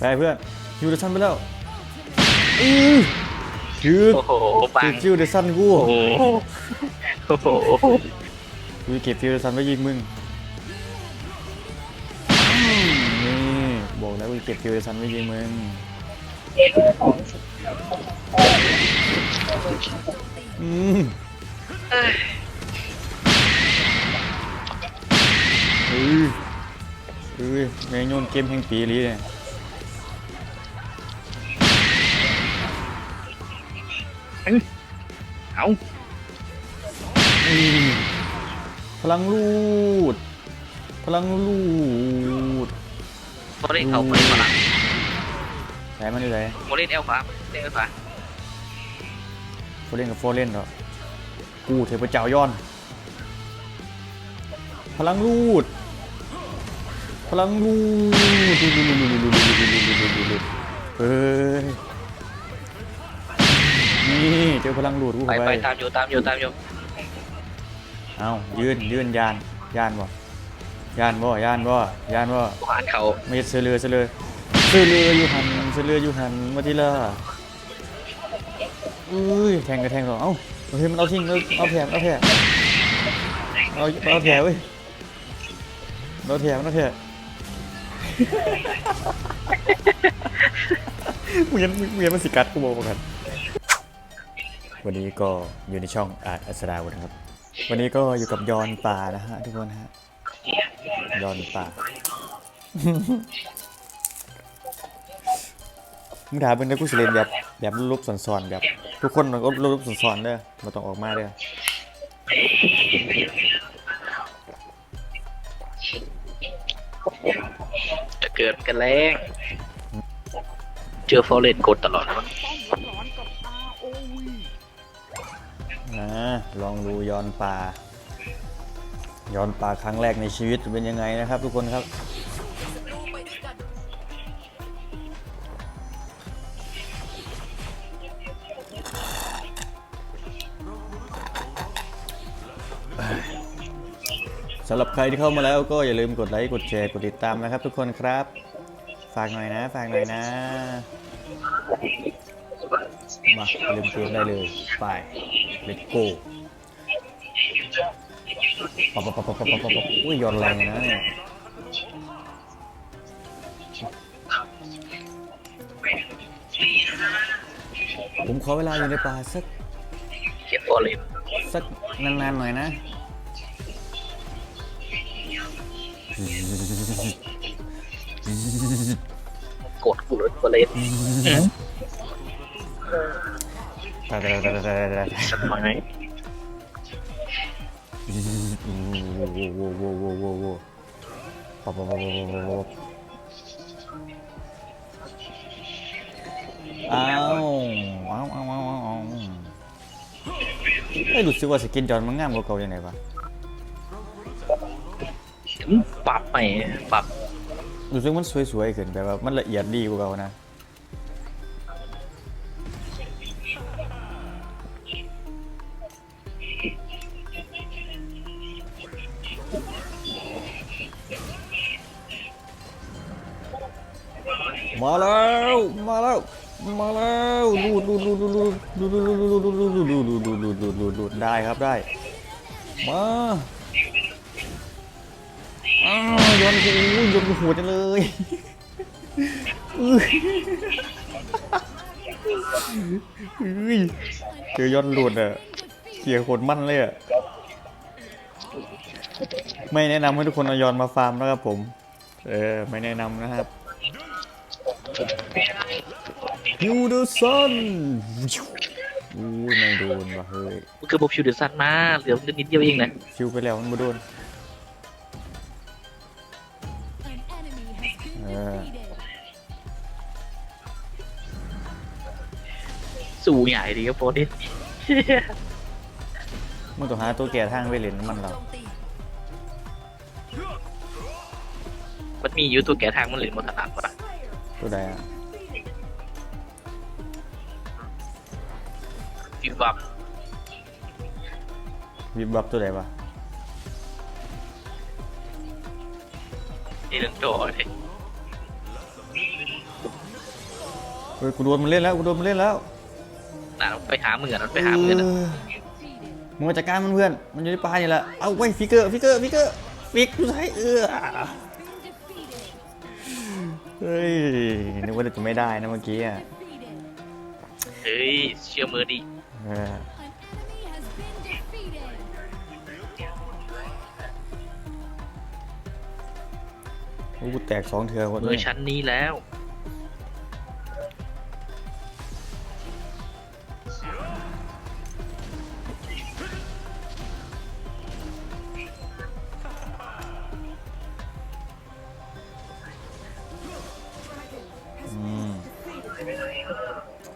ไปเพื่อนคิวเดซันไปแล้วอือคือโอ้โหปังคิวเดซันกูโอ้โหโอ้โหกูจะเก็บคิวเดซันไว้ยิงมึงอืมนี่บอกแล้วกูจะเก็บคิวเดซันไว้ยิงมึงอืมเอ้ยเอ้ยเอ้ยแม่งโยนเกมแห่งปีลีเนี่ย เอาอืมพลังลูด พลังลูดโมเล่นเขาโมเล่นฝรั่งใช้มันอยู่ไหนโมเล่นเอลฟ้าเล่นเอลฟ้าโฟเล่นกับโฟเล่นเหรอกูเทพเจ้าย้อน พลังลูด พลังลูดเฮ้ย นี่เจอพลังลูดกูไปเข้าไปไปตามอยู่ตามอยู่ตามอยู่เอ้ายืนยืนยานยานบ่ยานบ่ยานบ่ยานบ่ผ่านเขาไม่เสือเรือเสือเรือเสือเรืออยู่หันเสือเรืออยู่หันมาทีละอุ้ยแทงกระแทงก่อนเอ้าเฮ้ยมันเอาทิ้งเอาเอาแถมเอาแถมเอาเอาแถมเว้ยเอาแถมเอาแถมมึงยันมึงยันมันสิกัดกูบอกกัน วันนี้ก็อยู่ในช่องอาร์ตอัสดาวนะครับ วันนี้ก็อยู่กับยอนป่านะฮะทุกคนฮะยอนป่ามึงถามเป็นนักกุศลแบบแบบรูปสอนๆแบบ ทุกคนมันก็รูปสอนๆเด้อมาต้องออกมาเด้อจะเกิดกันแรงเจอฟอเรนกดตลอดวะ นะลองดูย้อนป่าย้อนป่าครั้งแรกในชีวิตเป็นยังไงนะครับ ทุกคนครับสำหรับใครที่เข้ามาแล้วก็อย่าลืมกดไลค์กดแชร์กดติดตามนะครับ ทุกคนครับ ฝากหน่อยนะฝากหน่อยนะมาเล่นเกมได้เลยไป let's go ปับปับปับปับปับปับปับอุ้ยย้อนแรงนะเนี่ยผมขอเวลาอยู่ในป่าสักเขียนฟอร์เรนสักนานๆหน่อยนะ กดกูเลยฟอร์เรน ตาตาตาตาตาตาสักหน่อยไหมโว้โว้โว้โว้โว้โว้โว้ปับปับปับปับปับปับอ้าวอ้าวอ้าวอ้าวอ้าวเอ้ยรู้สึกว่าสกินจอนมันงามกว่าเก่าย่างไรปะอืมปรับใหม่ปรับรู้สึกมันสวยๆขึ้นแบบว่ามันละเอียดดีกว่าเก่านะ มาแล้วมาแล้วมาแล้วลูดลูดลูดลูดลูดลูดลูดลูดลูดลูดลูดลูดลูดลูดลูดลูดูได้ครับได้มาอ้าวย้อนกูย้อนกูโหดจังเลยอุ้ยอุ้ยเจอย้อนหลุดอะเขี่ยโคตรมั่นเลยอะไม่แนะนำให้ทุกคนเอาย้อนมาฟาร์มนะครับผม เออไม่แนะนำนะครับ ยูเดอร์ซันอู้ยไม่โดนว่ะเฮ้ยมันคือโบฟิวเดอร์ซันมาเหลือนิดเดียวเองนะคิวไปแล้วมันไม่โดน An enemy has been Yeah. defeated. สู้ใหญ่ดีครับฟอร์เรนมึงต้องหาตัวแก่ทางไปเล่นน้ำมันเรามันมีอยู่ตัวแก่ทางมันเหลือมาขนาดปะ ตัวใดอะฟิวบับวิบวับตัวใดวะนี่เรื่องโจเลยเฮ้ยกูโดนมันเล่นแล้วกูโดนมันเล่นแล้วน่ะมันไปหามึงอะมันไปหามึงอะเออมึงมาจัดการมันเพื่อน มันอยู่ในป่านี่แหละ เอาไว้ฟิกเกอร์ฟิกเกอร์ฟิกเกอร์ฟิกกูใช้เออ เฮ้ย นึกว่าจะไม่ได้นะเมื่อกี้อะเฮ้ย เชื่อมือดิเออโอ้กูแตกสองเถื่อคนมือชั้นนี้แล้ว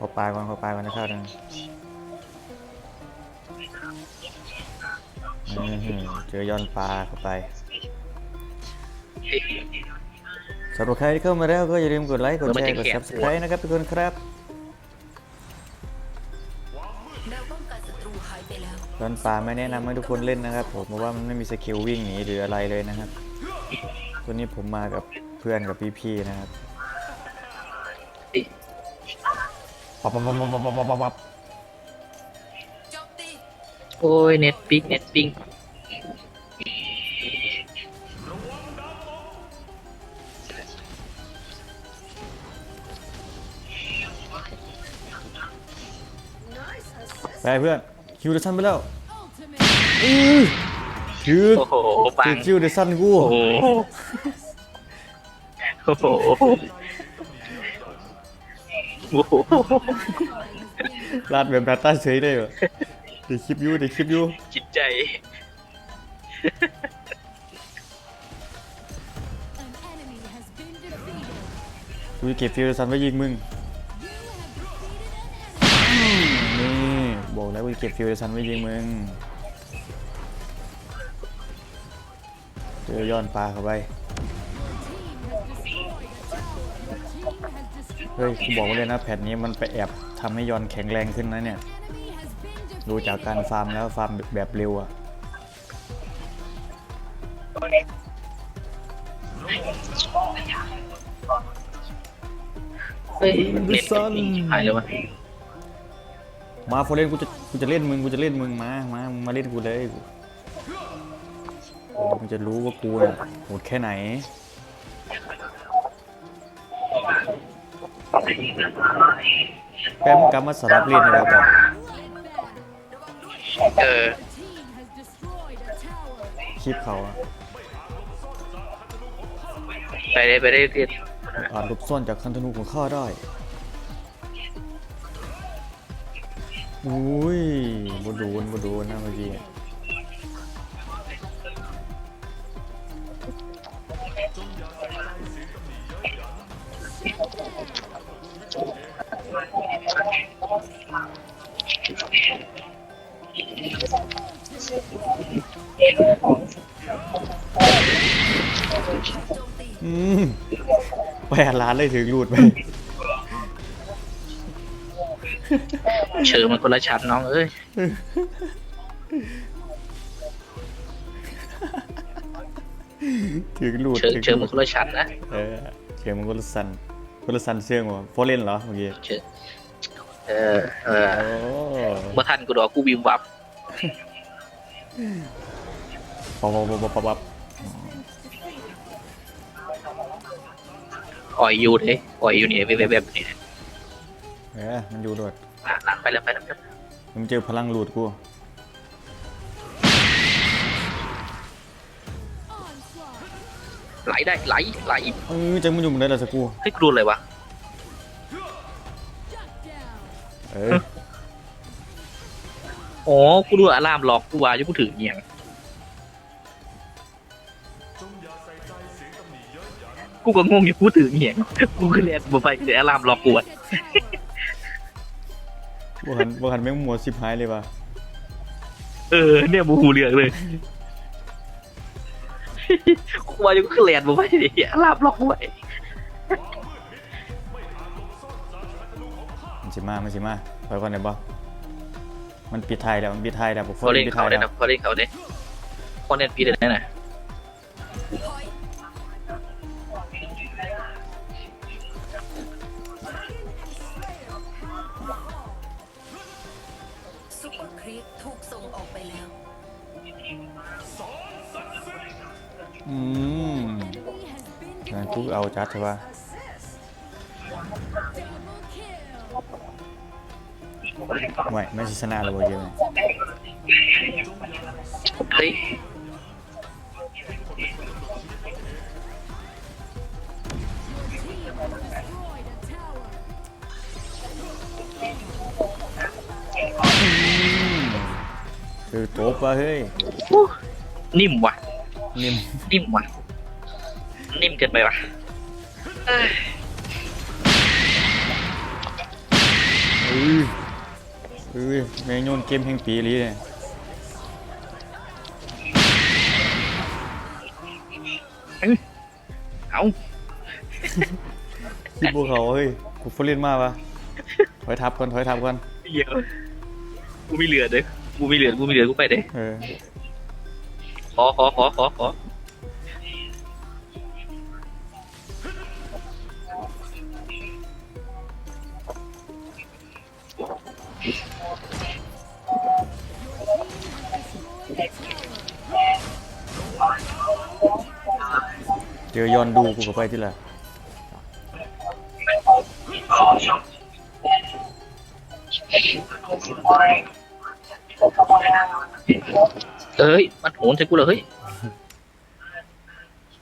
ขอปลายก่อนขอปลายก่อนนะครับนะอื้อหือเจอย้อนปลาเข้าไปสำหรับใครที่เข้ามาแล้วก็อย่าลืมกดไลค์ กดแชร์ กด subscribe นะครับทุกคนครับแนวป้องกันศัตรูหายไปแล้วย้อนป่าไม่แนะนำให้ทุกคนเล่นนะครับ ผมเพราะว่ามันไม่มีสกิลวิ่งหนีหรืออะไรเลยนะครับ ตัวนี้ผมมากับเพื่อนกับพี่ๆนะครับ ปับปับปับปับปับปับโอ้ย เน็ตปิงเน็ตปิงไปเพื่อนคิวเดชันไปแล้วอื้คิวโอ้โหปังคิวเดชันกู โอ้โห โอ้โหโอ้โหลาดแบบดัตต้าเฉยได้เหรอเดี๋ยวคลิปอยูเดี๋ยวคลิปอยูจิตใจกูจะเก็บคิวเดซันไว้ยิงมึงนี่บอกแล้วกูจะเก็บคิวเดซันไว้ยิงมึง เจอย้อนปลาเข้าไป เฮ้ยกูบอกไว้เลยนะแพทนี้มันไปแอบทำให้ยอนแข็งแรงขึ้นนะเนี่ย ดูจากการฟาร์มแล้วฟาร์มแบบเร็วอะเฮ้ยเน็ตปิงหายเลยวะมาโฟเล่นกูจะกูจะเล่นมึงกูจะเล่นมึงมามามึงมาเล่นกูเลยมึงจะรู้ว่ากูน่ะโหดแค่ไหน แป๊มงกลับมาสลับเล่นนะครับแบบเออ คลิปเขาอะไปเลยไปเลยเรียนอาจหลบซ่อนจากคันธนูของข้าได้อุ้ยบโดนบโดนนะเมื่อกี้ อืมแปดล้านเลยถึงรูดไปเชิญมันคนละชั้นน้องเอ้ยถึงรูดเชิญถึงเชิญรูมันดคนละชั้นนะเออเชียร์มันคนละสันคนละสันเชื่องวะฟอเล่นเหรอเมื่อกี้เชิญ เออเออโอ้เมื่อทันกูดอกกูวิววับปับปับปับปับปับปับอ่อยอยู่เลยอ่อยอยู่นี่แบบแบบนี่เออมันอยู่ด้วยอะหลังไปแล้วไปแล้วมึงเจอพลังหลุดกู ไหลได้ไหลไหลเออจังมันอยู่มึงได้ละสกกูเฮ้ยกูโดนอะไรวะ เอออ๋อ กูดูอะลามหลอกกูว่าอยู่กูถือเงียงกูก็งงอยู่กูถือเงียงกูก็เรียนบ่ไปเดี๋ยวอะลามหลอกกูอะบหันบหันแม่งมัวสิบหายเลยว่ะเออ เนี่ยบูหูเรืองเลยกูว่าอยู่กูเรียนบ่ไปเดี๋ยวอะลามหลอกกูไว้ สิมามัสิมาไปก่อนเดี๋ยวบอมันปิดไทยแล้วมันปิดไทยแล้วพมเขล่นปิดเขายเล่นแล้วเเล่นเขาเล่นคนเล่นปีเด็ดแน่น่ะซุปเปอร์ครีปถูกส่งออกไปแล้ว อืมทุกเอาจัดใช่ปะ ไม่ไม่ใช่ชนะเราเยอะเลยเฮ้ยคือโต๊ะปะเฮ้ยอู้นิ่มว่ะ นิ่ม นิ่มว่ะ นิ่มเกินไปว่ะเอ้ย เอ้ยเอ้ยแมงโยนเกมแห่งปีลีเนี่ยเอาคิดพวกเขาเฮ้ยกูฟอลเล่นมากปะถอยทับก่อนถอยทับก่อนเดี๋ยวกูไม่เหลือเด้อกูไม่เหลือกูไม่เหลือกูไปเด้เออขอขอขอขอขอ เจอย้อนดูกูก็ไปที่ละเอ้ย มันโหนใส่กูเลยเฮ้ย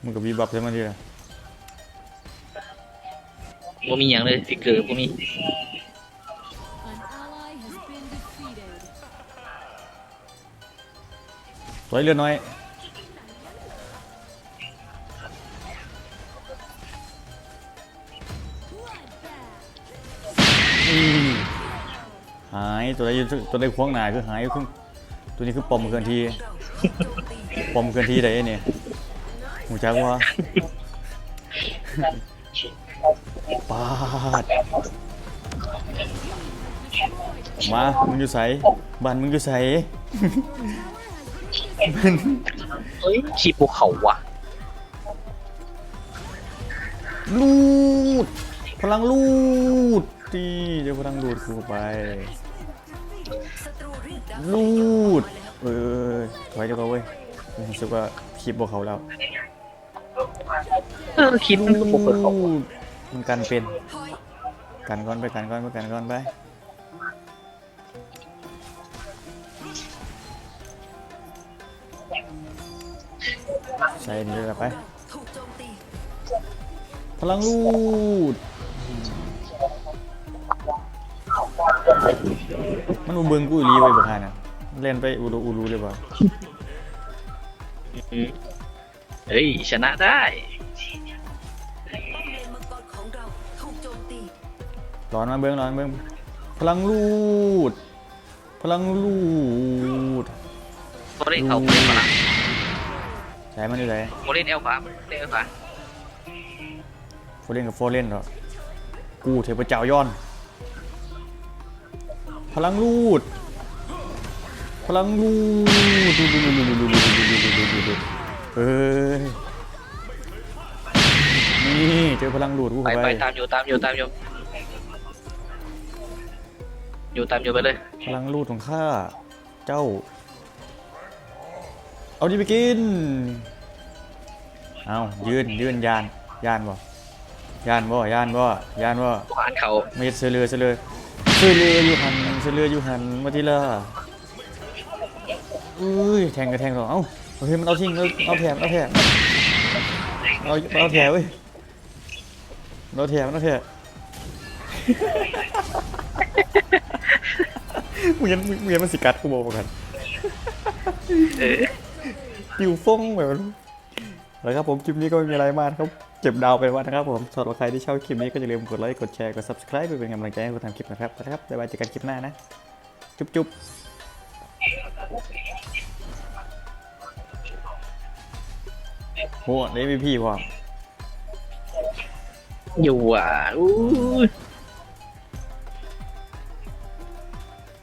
มึงกับบีบับใช่ไหมที่ละกูมีอย่างเลยฟิกเกอร์กูมี ถอยเรือน้อย หายตัวใดอยู่ตัวใดควงหนาคือหายคือตัวนี้คือปอมเคลื่อนที่ปอมเคลื่อนที่ใดเนี่ยหูจักว่าปาดมา มึงอยู่ใสบ้านมึงอยู่ใส เฮ้ยขีบภูเขาว่ะลูด พลังลูดตีเดี๋ยวพลังลูดกูไปศัตรูเรียกดาวลูดมาแล้วเออถอยเดี๋ยวก็เว้ยผมรู้สึกว่าคลิปบอกเขาแล้วเออคิดมันก็ภูเขา ลูดมันกันเป็นถอยกันก่อนไปกันก่อนไปกันก่อนไป ใส่นี่เลยไปถูกโจมตีพลังลูด มันอุเบิงกูอีหลีไว้บ่ฮานะเล่นไปอูรูอูรูเลยบ่อืมเฮ้ย ชนะได้ป้อมเลนมังกรของเราถูกโจมตีร้อนมาเบิ้งร้อนมาเบิ้งพลังลูด พลังลูดโมเล่นเขาโมเล่นมาละ ใช้มันอยู่ไหนโมเล่นเอลฟ้าโมเล่นเอลฟ้าโฟเล่นกับโฟเล่นเหรอ กูเทพเจ้าย้อน พลังลูด พลังลูดดูดูดูดูดูดูดูดูดูดูดูดูเฮ้ย นี่เจอพลังลูดกูไปเข้าไปไปตามอยู่ตามอยู่ตามอยู่อยู่ตามอยู่ไปเลย พลังลูดของข้า เจ้า เอาดิไปกิน เอายืนยืนยานยานบ่ยานบ่ยานบ่ยานบ่ขวานเขาไม่เสือเรือเสือเรือเสือเรืออยู่หันเสือเรืออยู่หันมาทีละอุ้ยแทงกระแทงหรอเอ้าเฮ้ยมันเอาทิ้งเอาเอาแถมเอาแถมเอาเอาแถมเว้ยเอาแถมเอาแถมมึงยันมึงยันมันสิกัดกูบอกกัน คิวฟงแบบนั้นแล้วครับผมคลิปนี้ก็ไม่มีอะไรมากครับเก็บดาวไปวันนะครับผมสำหรับใครที่ชอบคลิปนี้ก็อย่าลืมกดไลค์ กดแชร์ กด subscribe เพื่อเป็นกำลังใจให้กูทำคลิปนะครับนะครับบ๊ายบายเจอกันคลิปหน้านะ จุ๊บจุ๊บโหนี่พี่พี่พออยู่อะอู้